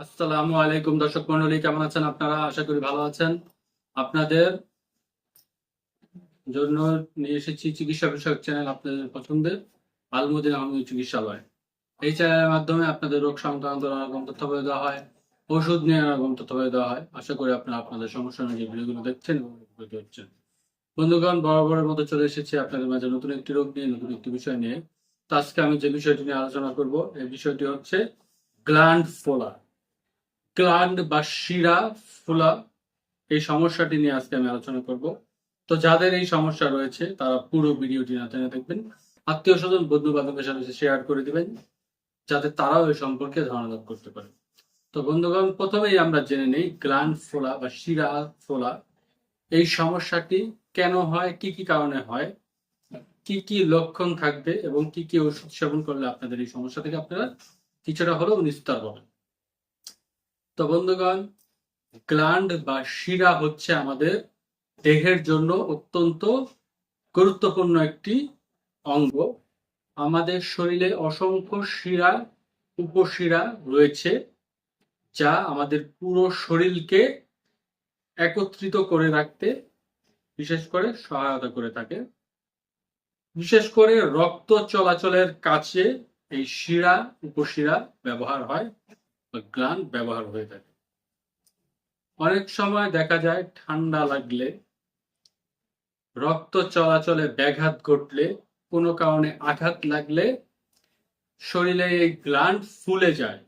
আসসালামু আলাইকুম দর্শক মন্ডলী, কেমন আছেন আপনারা? আশা করি ভালো আছেন। আপনাদের জন্য নিয়ে এসেছি চিকিৎসা বিষয়ক চ্যানেল আপনাদের পছন্দের আলমুদ্দিন আহমদ চিকিৎসালয়। এই চ্যানেলের মাধ্যমে আপনাদের রোগ সংক্রান্ত নানা রকম তথ্য বলে দেওয়া হয়, ওষুধ নিয়ে নানা রকম তথ্য বলে দেওয়া হয়। আশা করি আপনারা আপনাদের সমস্যা অনুযায়ী ভিডিওগুলো দেখছেন এবং উপকৃত হচ্ছেন বন্ধুগণ বরাবরের মতো চলে এসেছি আপনাদের মাঝে নতুন একটি রোগ নিয়ে, নতুন একটি বিষয় নিয়ে। তো আজকে আমি যে বিষয়টি নিয়ে আলোচনা করব, এই বিষয়টি হচ্ছে গ্ল্যান্ড ফোলা গ্ল্যান্ড বা শিরা, ফোলা এই সমস্যাটি নিয়ে আজকে আমি আলোচনা করব। তো যাদের এই সমস্যা রয়েছে, তারা পুরো ভিডিওটি না টেনে দেখবেন। আত্মীয় স্বজন বন্ধু বান্ধবের সাথে শেয়ার করে দিবেন, যাতে তারাও এই সম্পর্কে ধারণা লাভ করতে পারে। তো বন্ধুগণ, প্রথমেই আমরা জেনে নেই গ্ল্যান্ড ফোলা বা শিরা ফোলা, এই সমস্যাটি কেন হয়, কি কি কারণে হয়, কি কি লক্ষণ থাকবে এবং কি কি ওষুধ সেবন করলে আপনাদের এই সমস্যা থেকে আপনারা কিছুটা হলেও নিস্তার পাবেন। তো বন্ধুগণ, গ্ল্যান্ড বা শিরা হচ্ছে আমাদের দেহের জন্য অত্যন্ত গুরুত্বপূর্ণ একটি অঙ্গ। আমাদের শরীরে অসংখ্য শিরা, উপশিরা রয়েছে, যা আমাদের পুরো শরীরকে একত্রিত করে রাখতে, বিশেষ করে সহায়তা করে থাকে। বিশেষ করে রক্ত চলাচলের কাছে এই শিরা, উপশিরা ব্যবহার হয়। বা ব্যবহার হয়ে থাকে। অনেক সময় দেখা যায় ঠান্ডা লাগলে, রক্ত চলাচলে ব্যাঘাত ঘটলে, কোনো কারণে আঘাত লাগলে শরীরে এই গ্ল্যান্ড ফুলে যায়।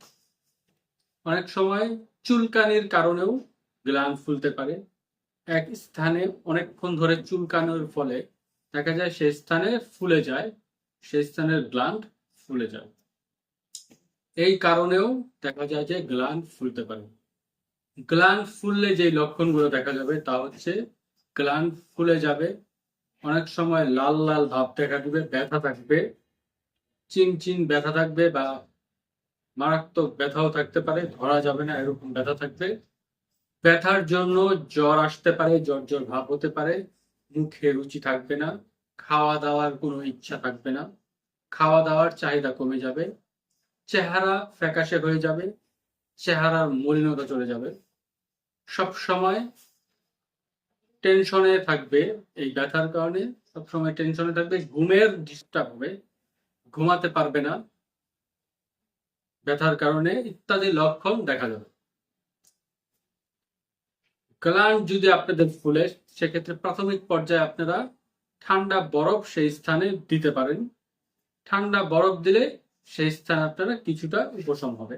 অনেক সময় চুলকানির কারণেও গ্ল্যান্ড ফুলতে পারে। এক স্থানে অনেকক্ষণ ধরে চুলকানোর ফলে দেখা যায় সেই স্থানে ফুলে যায় সেই স্থানের গ্ল্যান্ড ফুলে যায়। এই কারণেও দেখা যায় যে গ্ল্যান্ড ফুলতে পারে। গ্ল্যান্ড ফুললে যে লক্ষণগুলো দেখা যাবে তা হচ্ছে গ্ল্যান্ড ফুলে যাবে, অনেক সময় লাল লাল ভাব দেখা দিবে, ব্যথা থাকবে, চিন চিন ব্যথা থাকবে বা মারাত্মক ব্যথাও থাকতে পারে, ধরা যাবে না, এরকম ব্যথা থাকবে। ব্যথার জন্য জ্বর আসতে পারে, জ্বর জ্বর ভাব হতে পারে, মুখে রুচি থাকবে না, খাওয়া দাওয়ার কোনো ইচ্ছা থাকবে না, খাওয়া দাওয়ার চাহিদা কমে যাবে চেহারা ফ্যাকাশে হয়ে যাবে, চেহারার মলিনতা চলে যাবে। সব সময় টেনশনে থাকবে এই ব্যথার কারণে, সব সময় টেনশনে থাকবে, ঘুমের ডিস্টার্ব হবে, ঘুমাতে পারবে না। ব্যথার কারণে ইত্যাদি লক্ষণ দেখা যাবে। গ্ল্যান্ড যদি আপনাদের ফুলে, সেক্ষেত্রে প্রাথমিক পর্যায়ে আপনারা ঠান্ডা বরফ সেই স্থানে দিতে পারেন। ঠান্ডা বরফ দিলে সেই স্থানে আপনারা কিছুটা উপশম হবে।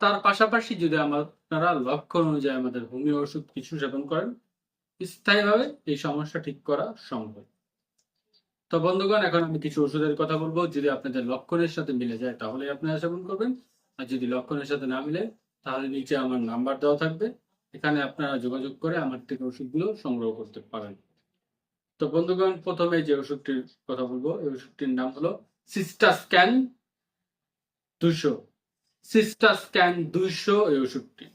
তার পাশাপাশি যদি আপনারা লক্ষণ অনুযায়ী আমাদের হোমিও ওষুধ কিছু সেবন করেন, স্থায়ীভাবে এই সমস্যা ঠিক করা সম্ভব। তো বন্ধুগণ, এখন আমি কিছু ওষুধের কথা বলব। যদি আপনাদের লক্ষণের সাথে মিলে যায় তাহলে আপনারা সেবন করবেন। আর যদি লক্ষণের সাথে না মিলে, তাহলে নিচে আমার নাম্বার দেওয়া থাকবে। এখানে আপনারা যোগাযোগ করে আমার থেকে ওষুধগুলো সংগ্রহ করতে পারেন। তো বন্ধুগণ, প্রথমে যে ওষুধটির কথা বলব, এই ওষুধটির নাম হলো সিস্টা স্ক্যান। দুশো। সিস্টা স্ক্যান দুইশো এই ওষুধটি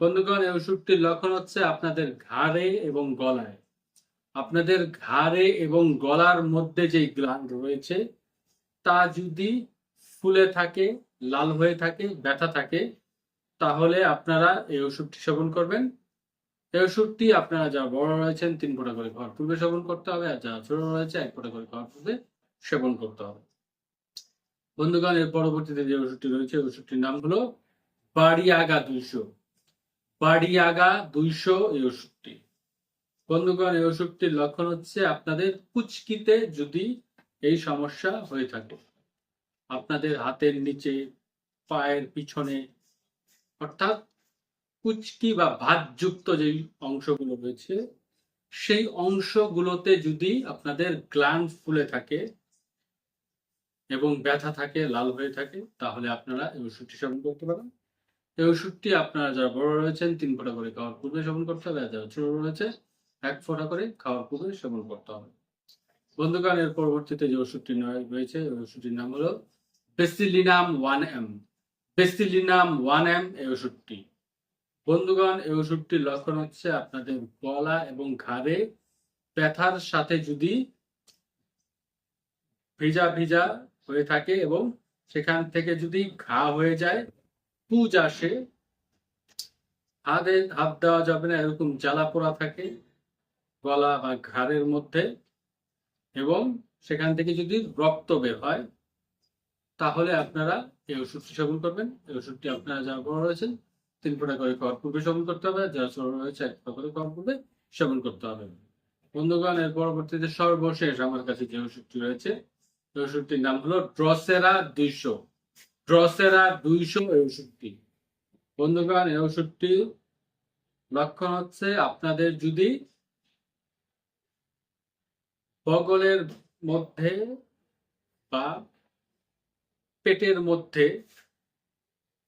বন্ধুগণ এই লক্ষণ হচ্ছে আপনাদের ঘাড়ে এবং গলায়। আপনাদের ঘাড়ে এবং গলার মধ্যে যে গ্ল্যান্ড রয়েছে, তা যদি ফুলে থাকে, লাল হয়ে থাকে, ব্যথা থাকে, তাহলে আপনারা এই ওষুধটি সেবন করবেন। এই ওষুধটি আপনারা যারা বড় রয়েছেন, তিন ফোঁটা করে খাওয়ার পূর্বে সেবন করতে হবে, আর যারা ছোট রয়েছে, এক ফোঁটা করে খাওয়ার পূর্বে সেবন করতে হবে। বন্ধুগণ, এর পরবর্তীতে যে ওষুধটি রয়েছে, ওষুধটির নাম হলো বাড়িয়াগা দুইশো। বাড়িয়াগা দুইশো এই ওষুধটি। বন্ধুগণ, এই ওষুধটির লক্ষণ হচ্ছে আপনাদের কুচকিতে যদি এই সমস্যা হয়ে থাকে। আপনাদের হাতের নিচে, পায়ের পিছনে, অর্থাৎ কুচকি বা ভাতযুক্ত যে অংশগুলো রয়েছে, সেই অংশগুলোতে যদি আপনাদের গ্ল্যান্ড ফুলে থাকে এবং ব্যথা থাকে, লাল হয়ে থাকে, তাহলে আপনারা এই ওষুধটি সেবন করতে পারেন। এই ওষুধটি আপনারা যারা বড় রয়েছেন তিন ফোঁটা করে খাওয়ার পূর্বে সেবন করতে হবে যারা ছোট রয়েছে এক ফোঁটা করে খাওয়ার পূর্বে সেবন করতে হবে। বন্ধুগণ, এর পরবর্তীতে যে ওষুধটি রয়েছে ওই ওষুধটির নাম হলো bacillinum one M bacillinum one M এই ওষুধটি। বন্ধুগণ, এই ওষুধটির লক্ষণ হচ্ছে আপনাদের গলা এবং ঘাড়ে ব্যথার সাথে যদি ভিজা ভিজা হয়ে থাকে এবং সেখান থেকে যদি ঘা হয়ে যায়, পুজ আসে, হাতে হাত দেওয়া যাবে না, এরকম জ্বালা পোড়া থাকে গলা বা ঘাড়ের মধ্যে এবং সেখান থেকে যদি রক্ত বের হয়, তাহলে আপনারা এই ওষুধটি সেবন করবেন। এই ওষুধটি আপনারা যারা বড় রয়েছেন, তিন ফোঁটা করে খাওয়ার পূর্বে সেবন করতে হবে যারা ছোট রয়েছে, এক ফোঁটা করে খাওয়ার পূর্বে সেবন করতে হবে। বন্ধুগণ, এর পরবর্তীতে সর্বশেষ আমার কাছে যে ওষুধটি রয়েছে ওষুধটির নাম হলো ড্রসেরা দুইশো। ড্রসেরা দুইশো এই ওষুধটি বন্ধুগণ এই ওষুধটি লক্ষণ হচ্ছে আপনাদের যদি বগলের মধ্যে বা পেটের মধ্যে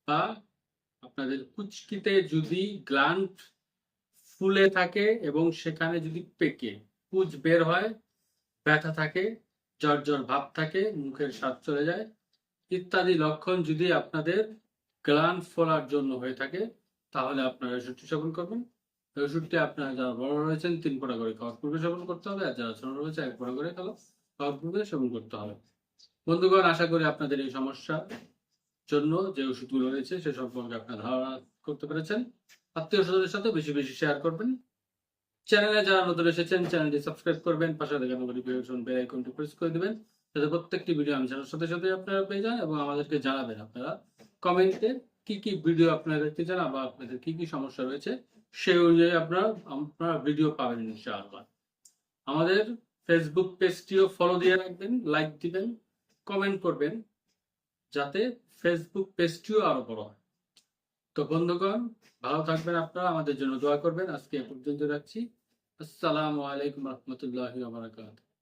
বা আপনাদের কুচকিতে যদি গ্ল্যান্ড ফুলে থাকে এবং সেখানে যদি পেকে কুচ বের হয়, ব্যথা থাকে জ্বর ভাব থাকে, মুখের স্বাদ চলে যায়। ইত্যাদি লক্ষণ যদি আপনাদের গ্ল্যান্ড ফোলার জন্য হয়ে থাকে, তাহলে আপনারা ওষুধটি সেবন করবেন। ওষুধটি আপনারা যারা বড় রয়েছেন, তিন ফোঁটা করে খাওয়ার সেবন করতে হবে, আর যারা ছোট রয়েছে, এক ফোঁটা করে খাওয়া খাওয়ার সেবন করতে হবে। বন্ধুগণ, আশা করি আপনাদের এই সমস্যা জন্য যে ওষুধগুলো রয়েছে, সে সম্পর্কে আপনার ধারণা করতে পেরেছেন। আত্মীয় স্বজনের সাথে বেশি বেশি শেয়ার করবেন। চ্যানেলে যারা নতুন এসেছেন চ্যানেলটি সাবস্ক্রাইব করবেন, পাশে দেখা নোটিফিকেশন বেল আইকনটি প্রেস করে দিবেন, যাতে প্রত্যেকটি ভিডিও আমি ছাড়ার সাথে সাথে আপনারা পেয়ে যান এবং আমাদেরকে জানাবেন আপনারা। কমেন্টে কি কি ভিডিও আপনারা দেখতে চান বা আপনাদের কি কি সমস্যা রয়েছে সেই অনুযায়ী আপনারা আপনারা ভিডিও পাবেন ইনশাআল্লাহ। আমাদের ফেসবুক পেজটিও ফলো দিয়ে রাখবেন লাইক দিবেন কমেন্ট করবেন, যাতে ফেসবুক পেজটিও আরও বড় হয়। তো বন্ধুগণ, ভালো থাকবেন আপনারা, আমাদের জন্য দোয়া করবেন। আজকে পর্যন্ত রাখছি। আসসালামু আলাইকুম রহমতুল্লাহ বারাকাতুহু।